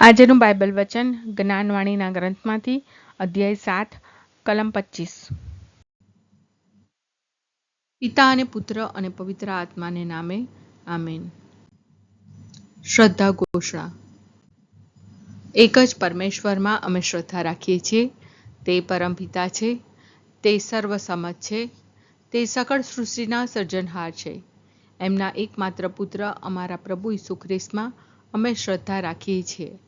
આજનું બાઇબલ વચન જ્ઞાનવાણીના ગ્રંથમાંથી અધ્યાય સાત, કલમ પચીસ. પિતા અને પુત્ર અને પવિત્ર આત્માને નામે, આમેન. શ્રદ્ધા ઘોષણા. એક જ પરમેશ્વરમાં અમે શ્રદ્ધા રાખીએ છીએ, તે પરમપિતા છે, તે સર્વસમજ છે, તે સકળ સૃષ્ટિના સર્જનહાર છે. એમના એકમાત્ર પુત્ર અમારા પ્રભુ ઈસુ ખ્રિસ્તમાં અમે શ્રદ્ધા રાખીએ છીએ.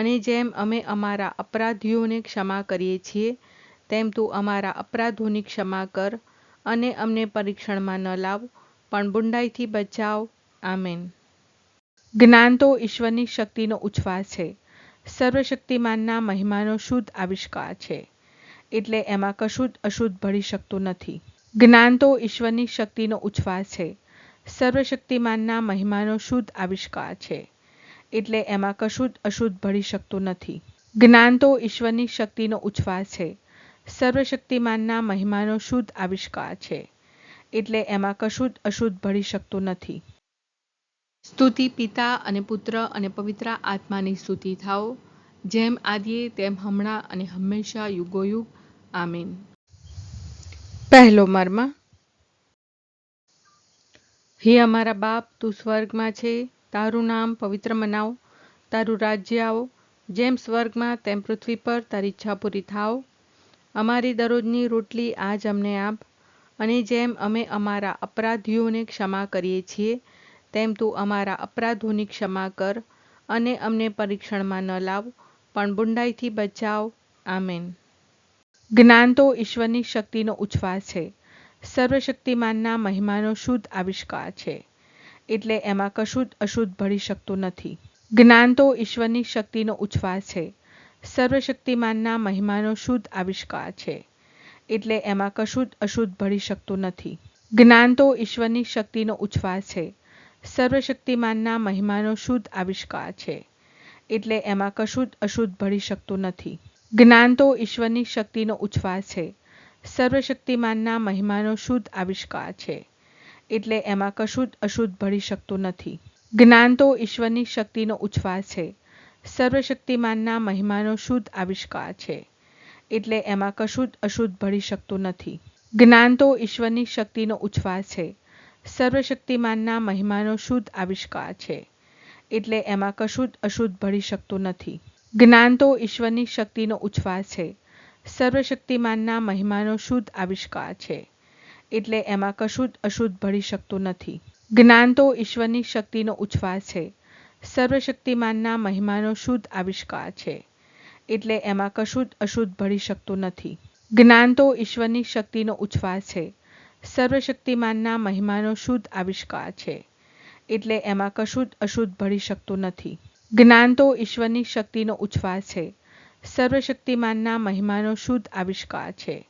અને જેમ અમે અમારા અપરાધીઓને ક્ષમા કરીએ છીએ, તેમ તું અમારા અપરાધોની ક્ષમા કર અને અમને પરીક્ષણમાં ન લાવ, પણ બુંડાઈથી બચાવ. આમેન. જ્ઞાન તો ઈશ્વરની શક્તિનો ઉચ્છ્વાસ છે. સર્વશક્તિમાનના મહિમાનો શુદ્ધ આવિષ્કાર છે. એટલે એમાં કશું જ અશુદ્ધ ભળી શકતું નથી. જ્ઞાન તો ઈશ્વરની શક્તિનો ઉચ્છવાસ છે. સર્વશક્તિમાનના મહિમાનો શુદ્ધ આવિષ્કાર છે. એટલે એમાં કશું જ અશુદ્ધ ભળી શકતું નથી. જ્ઞાન તો ઈશ્વરની શક્તિનો ઉચ્છ્વાસ છે. સર્વશક્તિમાનના મહિમાનો શુદ્ધ આવિષ્કાર છે. એટલે એમાં કશું જ અશુદ્ધ ભળી શકતું નથી. સ્તુતિ પિતા અને પુત્ર અને પવિત્ર આત્માની સ્તુતિ થાઓ. જેમ આદિએ, તેમ હમણાં અને હંમેશા યુગોયુગ. આમીન. પહેલો મર્મ. હે અમારા બાપ, તું સ્વર્ગમાં છે. તારું નામ પવિત્ર મનાવ, તારું રાજ્ય આવો, જેમ સ્વર્ગમાં તેમ પૃથ્વી પર તારી ઈચ્છા પૂરી થાવ અમારી દરરોજની રોટલી આજ અમને આપ, અને જેમ અમે અમારા અપરાધીઓને ક્ષમા કરીએ છીએ, તેમ તું અમારા અપરાધોની ક્ષમા કર, અને અમને પરીક્ષણમાં ન લાવ, પણ બુંડાઈથી બચાવ. આમેન. જ્ઞાન તો ઈશ્વરની શક્તિનો ઉછવાસ છે. સર્વશક્તિમાનના મહિમાનો શુદ્ધ આવિષ્કાર છે. એટલે એમાં કશું જ અશુદ્ધ ભળી શકતું નથી. જ્ઞાન તો ઈશ્વરની શક્તિનો ઉછવાસ છે. સર્વશક્તિમાનના મહિમાનો શુદ્ધ આવિષ્કાર છે. એટલે એમાં કશું જ અશુદ્ધ ભળી શકતું નથી. જ્ઞાન તો ઈશ્વરની શક્તિનો ઉછવાસ છે. સર્વશક્તિમાનના મહિમાનો શુદ્ધ આવિષ્કાર છે. એટલે એમાં કશું જ અશુદ્ધ ભળી શકતું નથી. જ્ઞાન તો ઈશ્વરની શક્તિનો ઉછવાસ છે. સર્વશક્તિમાનના મહિમાનો શુદ્ધ આવિષ્કાર છે. એટલે એમાં કશું જ અશુદ્ધ ભળી શકતું નથી. જ્ઞાન તો ઈશ્વરની શક્તિનો ઉછવાસ છે. સર્વશક્તિમાનના મહિમાનો શુદ્ધ આવિષ્કાર છે. એટલે એમાં કશું જ અશુદ્ધ ભળી શકતું નથી. જ્ઞાન તો ઈશ્વરની શક્તિનો ઉછવાસ છે. સર્વશક્તિમાનના મહિમાનો શુદ્ધ આવિષ્કાર છે. એટલે એમાં કશું જ અશુદ્ધ ભળી શકતું નથી. જ્ઞાન તો ઈશ્વરની શક્તિનો ઉછવાસ છે. સર્વશક્તિમાનના મહિમાનો શુદ્ધ આવિષ્કાર છે. એટલે એમાં કશું જ અશુદ્ધ ભળી શકતું નથી. જ્ઞાન તો ઈશ્વરની શક્તિનો ઉછવાસ છે. સર્વશક્તિમાનના મહિમાનો શુદ્ધ આવિષ્કાર છે. એટલે એમાં કશું જ અશુદ્ધ ભળી શકતું નથી. જ્ઞાન તો ઈશ્વરની શક્તિનો ઉછવાસ છે. સર્વશક્તિમાનના મહિમાનો શુદ્ધ આવિષ્કાર છે. એટલે એમાં કશું જ અશુદ્ધ ભળી શકતું નથી. જ્ઞાન તો ઈશ્વરની શક્તિનો ઉછવાસ છે. સર્વશક્તિમાનના મહિમાનો શુદ્ધ આવિષ્કાર છે.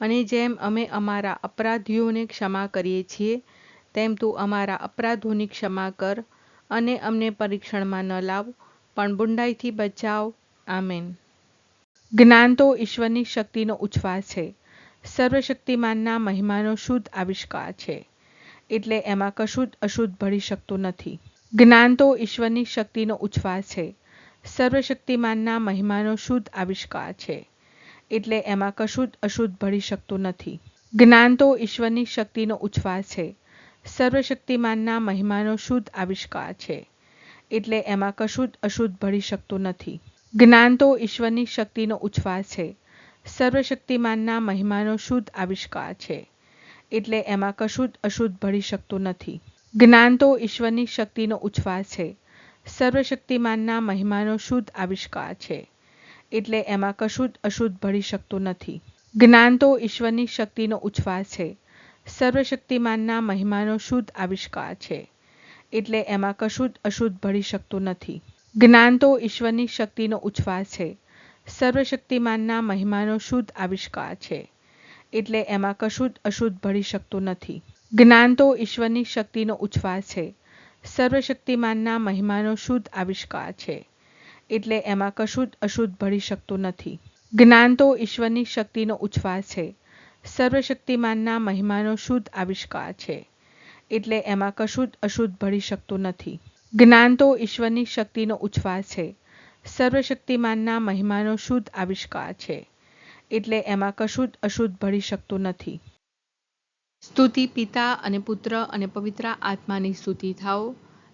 અને જેમ અમે અમારા અપરાધીઓને ક્ષમા કરીએ છીએ, તેમ તું અમારા અપરાધોની ક્ષમા કર અને અમને પરીક્ષણમાં ન લાવ, પણ બુંડાઈથી બચાવ. આમેન. જ્ઞાન તો ઈશ્વરની શક્તિનો ઉચ્છ્વાસ છે. સર્વશક્તિમાનના મહિમાનો શુદ્ધ આવિષ્કાર છે. એટલે એમાં કશું જ અશુદ્ધ ભળી શકતું નથી. જ્ઞાન તો ઈશ્વરની શક્તિનો ઉચ્છવાસ છે. સર્વશક્તિમાનના મહિમાનો શુદ્ધ આવિષ્કાર છે. એટલે એમાં કશું જ અશુદ્ધ ભળી શકતું નથી. જ્ઞાન તો ઈશ્વરની શક્તિનો ઉછવાસ છે. સર્વશક્તિમાનના મહિમાનો શુદ્ધ આવિષ્કાર છે. એટલે એમાં કશુંદ અશુદ્ધ ભળી શકતું નથી. જ્ઞાન તો ઈશ્વરની શક્તિનો ઉછવાસ છે. સર્વશક્તિમાનના મહિમાનો શુદ્ધ આવિષ્કાર છે. એટલે એમાં કશું જ અશુદ્ધ ભળી શકતું નથી. જ્ઞાન તો ઈશ્વરની શક્તિનો ઉછવાસ છે. સર્વશક્તિમાનના મહિમાનો શુદ્ધ આવિષ્કાર છે. એટલે એમાં કશું જ અશુદ્ધ ભળી શકતું નથી. જ્ઞાન તો ઈશ્વરની શક્તિનો ઉછવાસ છે. સર્વશક્તિમાનના મહિમાનો શુદ્ધ આવિષ્કાર છે. એટલે એમાં કશુંદ અશુદ્ધ ભળી શકતું નથી. જ્ઞાન તો ઈશ્વરની શક્તિનો ઉછવાસ છે. સર્વશક્તિમાનના મહિમાનો શુદ્ધ આવિષ્કાર છે. એટલે એમાં કશુંદ અશુદ્ધ ભળી શકતું નથી. જ્ઞાન તો ઈશ્વરની શક્તિનો ઉછવાસ છે. સર્વશક્તિમાનના મહિમાનો શુદ્ધ આવિષ્કાર છે. એટલે એમાં કશુંદ અશુદ્ધ ભળી શકતું નથી. જ્ઞાન તો ઈશ્વરની શક્તિનો ઉચ્છ્વાસ છે. સર્વશક્તિમાનના મહિમાનો શુદ્ધ આવિષ્કાર છે. એટલે એમાં કશુંદ અશુદ્ધ ભળી શકતું નથી. જ્ઞાન તો ઈશ્વરની શક્તિનો ઉચ્છ્વાસ છે. સર્વશક્તિમાનના મહિમાનો શુદ્ધ આવિષ્કાર છે. એટલે એમાં કશુંદ અશુદ્ધ ભળી શકતું નથી. સ્તુતિ પિતા અને પુત્ર અને પવિત્ર આત્માની સ્તુતિ થાઓ.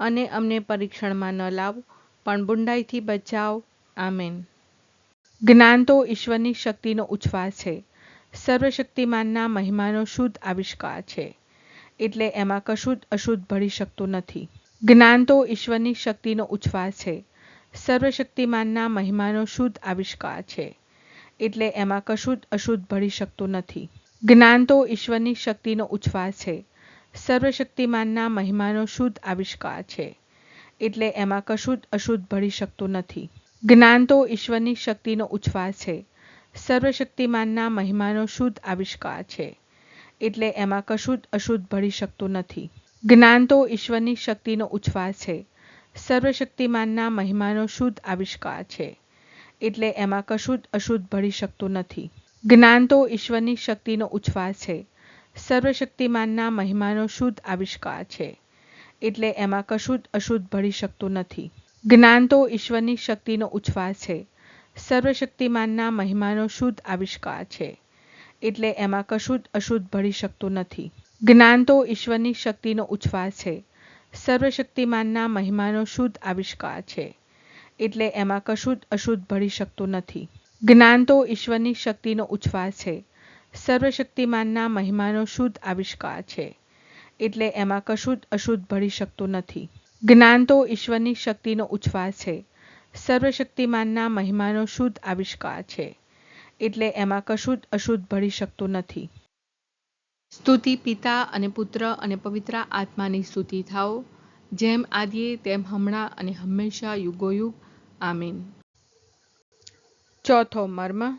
અને અમને પરીક્ષણમાં ન લાવ. પણ બુંડાઈથી બચાવ. આમેન. જ્ઞાન તો ઈશ્વરની શક્તિનો ઉછવાસ છે. સર્વશક્તિમાનના મહિમાનો શુદ્ધ આવિષ્કાર છે. એટલે એમાં કશુંદ અશુદ્ધ ભળી શકતું નથી. જ્ઞાન તો ઈશ્વરની શક્તિનો ઉછવાસ છે. સર્વશક્તિમાનના મહિમાનો શુદ્ધ આવિષ્કાર છે. એટલે એમાં કશું જ અશુદ્ધ ભળી શકતું નથી. જ્ઞાન તો ઈશ્વરની શક્તિનો ઉચ્છ્વાસ છે. સર્વશક્તિમાનના મહિમાનો શુદ્ધ આવિષ્કાર છે. એટલે એમાં કશુંદ અશુદ્ધ ભળી શકતું નથી. જ્ઞાન તો ઈશ્વરની શક્તિનો ઉચ્છ્વાસ છે. સર્વશક્તિમાનના મહિમાનો શુદ્ધ આવિષ્કાર છે. એટલે એમાં કશુંદ અશુદ્ધ ભળી શકતું નથી. જ્ઞાન તો ઈશ્વરની શક્તિનો ઉચ્છ્વાસ છે. સર્વશક્તિમાનના મહિમાનો શુદ્ધ આવિષ્કાર છે. એટલે એમાં કશુંદ અશુદ્ધ ભળી શકતું નથી. જ્ઞાન તો ઈશ્વરની શક્તિનો ઉચ્છ્વાસ છે. સર્વશક્તિમાનના મહિમાનો શુદ્ધ આવિષ્કાર છે. એટલે એમાં કશું જ અશુદ્ધ ભળી શકતું નથી. જ્ઞાન તો ઈશ્વરની શક્તિનો ઉછવાસ છે. સર્વશક્તિમાનના મહિમાનો શુદ્ધ આવિષ્કાર છે. એટલે એમાં કશું જ અશુદ્ધ ભળી શકતું નથી. જ્ઞાન તો ઈશ્વરની શક્તિનો ઉછવાસ છે. સર્વશક્તિમાનના મહિમાનો શુદ્ધ આવિષ્કાર છે. એટલે એમાં કશું જ અશુદ્ધ ભળી શકતું નથી. જ્ઞાન તો ઈશ્વરની શક્તિનો ઉછવાસ છે. સર્વશક્તિમાનના મહિમાનો શુદ્ધ આવિષ્કાર છે. એટલે એમાં કશુંદ અશુદ્ધ ભળી શકતું નથી. જ્ઞાન તો ઈશ્વરની શક્તિનો ઉચ્છ્વાસ છે. સર્વશક્તિમાનના મહિમાનો શુદ્ધ આવિષ્કાર છે. એટલે એમાં કશુંદ અશુદ્ધ ભળી શકતું નથી. સ્તુતિ પિતા અને પુત્ર અને પવિત્ર આત્માની સ્તુતિ થાઓ. જેમ આદિએ, તેમ હમણાં અને હંમેશા યુગોયુગ. આમીન. ચોથો મર્મ.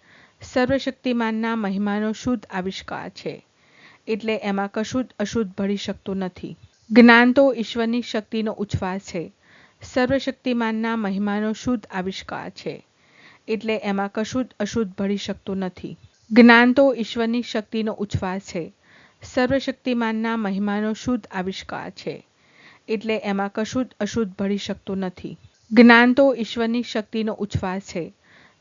સર્વશક્તિમાનના મહિમાનો શુદ્ધ આવિષ્કાર છે. એટલે એમાં કશુંદ અશુદ્ધ ભળી શકતું નથી. જ્ઞાન તો ઈશ્વરની શક્તિનો ઉચ્છ્વાસ છે. સર્વશક્તિમાનના મહિમાનો શુદ્ધ આવિષ્કાર છે. એટલે એમાં કશું જ અશુદ્ધ ભળી શકતું નથી. જ્ઞાન તો ઈશ્વરની શક્તિનો ઉછવાસ છે. સર્વશક્તિમાનના મહિમાનો શુદ્ધ આવિષ્કાર છે. એટલે એમાં કશું કશુંદ અશુદ્ધ ભળી શકતું નથી. જ્ઞાન તો ઈશ્વરની શક્તિનો ઉછવાસ છે.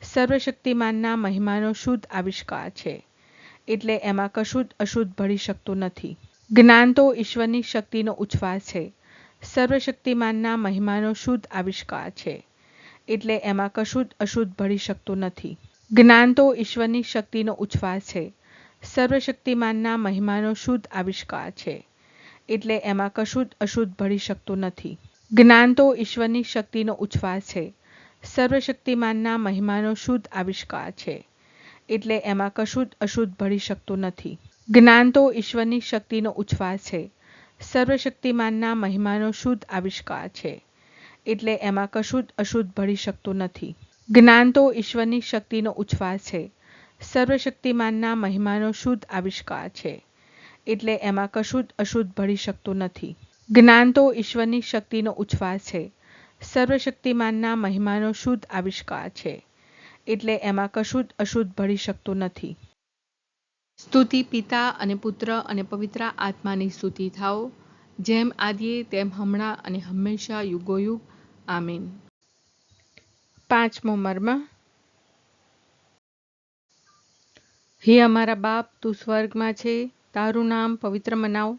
સર્વશક્તિમાનના મહિમાનો શુદ્ધ આવિષ્કાર છે. એટલે એમાં કશું જ અશુદ્ધ ભળી શકતું નથી. જ્ઞાન તો ઈશ્વરની શક્તિનો ઉચ્છ્વાસ છે. સર્વશક્તિમાનના મહિમાનો શુદ્ધ આવિષ્કાર છે. એટલે એમાં કશું જ અશુદ્ધ ભળી શકતું નથી. જ્ઞાન તો ઈશ્વરની શક્તિનો ઉચ્છ્વાસ છે. સર્વશક્તિમાનના મહિમાનો શુદ્ધ આવિષ્કાર છે. એટલે એમાં કશું જ અશુદ્ધ ભળી શકતું નથી. જ્ઞાન તો ઈશ્વરની શક્તિનો ઉચ્છ્વાસ છે. સર્વશક્તિમાનના મહિમાનો શુદ્ધ આવિષ્કાર છે. એટલે એમાં કશું જ અશુદ્ધ ભળી શકતું નથી. જ્ઞાન તો ઈશ્વરની શક્તિનો ઉચ્છ્વાસ છે. સર્વશક્તિમાનના મહિમાનો શુદ્ધ આવિષ્કાર છે. એટલે એમાં કશું જ અશુદ્ધ ભળી શકતું નથી. જ્ઞાન તો ઈશ્વરની શક્તિનો ઉછવાસ છે. સર્વશક્તિમાનના મહિમાનો શુદ્ધ આવિષ્કાર છે. એટલે એમાં કશું જ અશુદ્ધ ભળી શકતું નથી. જ્ઞાન તો ઈશ્વરની શક્તિનો ઉછવાસ છે. સર્વશક્તિમાનના મહિમાનો શુદ્ધ આવિષ્કાર છે. એટલે એમાં કશું જ અશુદ્ધ ભળી શકતું નથી. સ્તુતિ પિતા અને પુત્ર અને પવિત્ર આત્માની સ્તુતિ થાઓ. જેમ આદિએ, તેમ હમણાં અને હંમેશા યુગોયુગ. આમીન. પાંચમો મર્મ. હે અમારા બાપ, તું સ્વર્ગમાં છે. તારું નામ પવિત્ર મનાવ.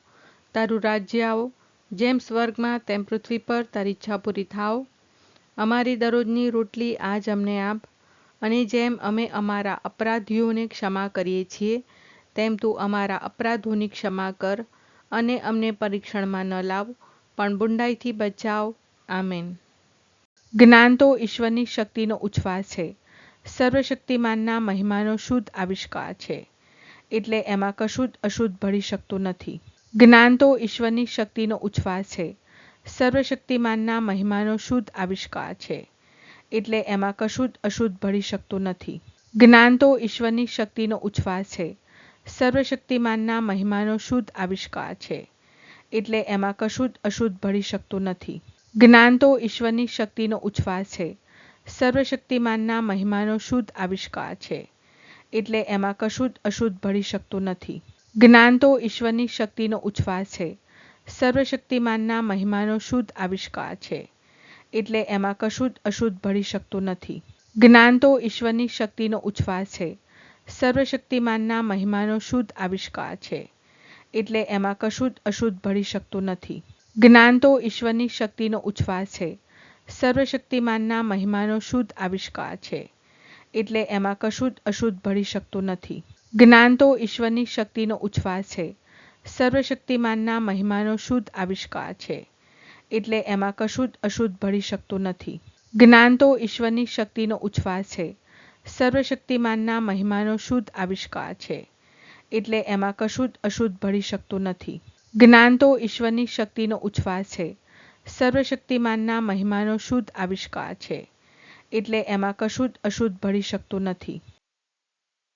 તારું રાજ્ય આવો. જેમ સ્વર્ગમાં તેમ પૃથ્વી પર તારી ઈચ્છા પૂરી થાવ અમારી દરરોજની રોટલી આજ અમને આપ. અને જેમ અમે અમારા અપરાધીઓને ક્ષમા કરીએ છીએ, તેમ તું અમારા અપરાધોની ક્ષમા કર અને અમને પરીક્ષણમાં ન લાવ, પણ બુંડાઈથી બચાવ. આમેન. જ્ઞાન તો ઈશ્વરની શક્તિનો ઉછવાસ છે. સર્વશક્તિમાનના મહિમાનો શુદ્ધ આવિષ્કાર છે. એટલે એમાં કશું જ અશુદ્ધ ભળી શકતું નથી. જ્ઞાન તો ઈશ્વરની શક્તિનો ઉચ્છ્વાસ છે. સર્વશક્તિમાનના મહિમાનો શુદ્ધ આવિષ્કાર છે. એટલે એમાં કશું જ અશુદ્ધ ભળી શકતું નથી. જ્ઞાન તો ઈશ્વરની શક્તિનો ઉચ્છ્વાસ છે. સર્વશક્તિમાનના મહિમાનો શુદ્ધ આવિષ્કાર છે. એટલે એમાં કશું જ અશુદ્ધ ભળી શકતું નથી. જ્ઞાન તો ઈશ્વરની શક્તિનો ઉચ્છ્વાસ છે. સર્વશક્તિમાનના મહિમાનો શુદ્ધ આવિષ્કાર છે. એટલે એમાં કશું જ અશુદ્ધ ભળી શકતું નથી. જ્ઞાન તો ઈશ્વરની શક્તિનો ઉછવાસ છે. સર્વશક્તિમાનના મહિમાનો શુદ્ધ આવિષ્કાર છે. એટલે એમાં કશું જ અશુદ્ધ ભળી શકતું નથી. જ્ઞાન તો ઈશ્વરની શક્તિનો ઉચ્છ્વાસ છે. સર્વશક્તિમાનના મહિમાનો શુદ્ધ આવિષ્કાર છે. એટલે એમાં કશું જ અશુદ્ધ ભળી શકતું નથી. જ્ઞાન તો ઈશ્વરની શક્તિનો ઉછવાસ છે. સર્વશક્તિમાનના મહિમાનો શુદ્ધ આવિષ્કાર છે. એટલે એમાં કશું જ અશુદ્ધ ભળી શકતું નથી. જ્ઞાન તો ઈશ્વરની શક્તિનો ઉચ્છ્વાસ છે. સર્વશક્તિમાનના મહિમાનો શુદ્ધ આવિષ્કાર છે. એટલે એમાં કશું જ અશુદ્ધ ભળી શકતું નથી. જ્ઞાન તો ઈશ્વરની શક્તિનો ઉચ્છ્વાસ છે. સર્વશક્તિમાનના મહિમાનો શુદ્ધ આવિષ્કાર છે. એટલે એમાં કશું જ અશુદ્ધ ભળી શકતું નથી. જ્ઞાન તો ઈશ્વરની શક્તિનો ઉચ્છ્વાસ છે. સર્વશક્તિમાનના મહિમાનો શુદ્ધ આવિષ્કાર છે. એટલે એમાં કશું જ અશુદ્ધ ભળી શકતું નથી.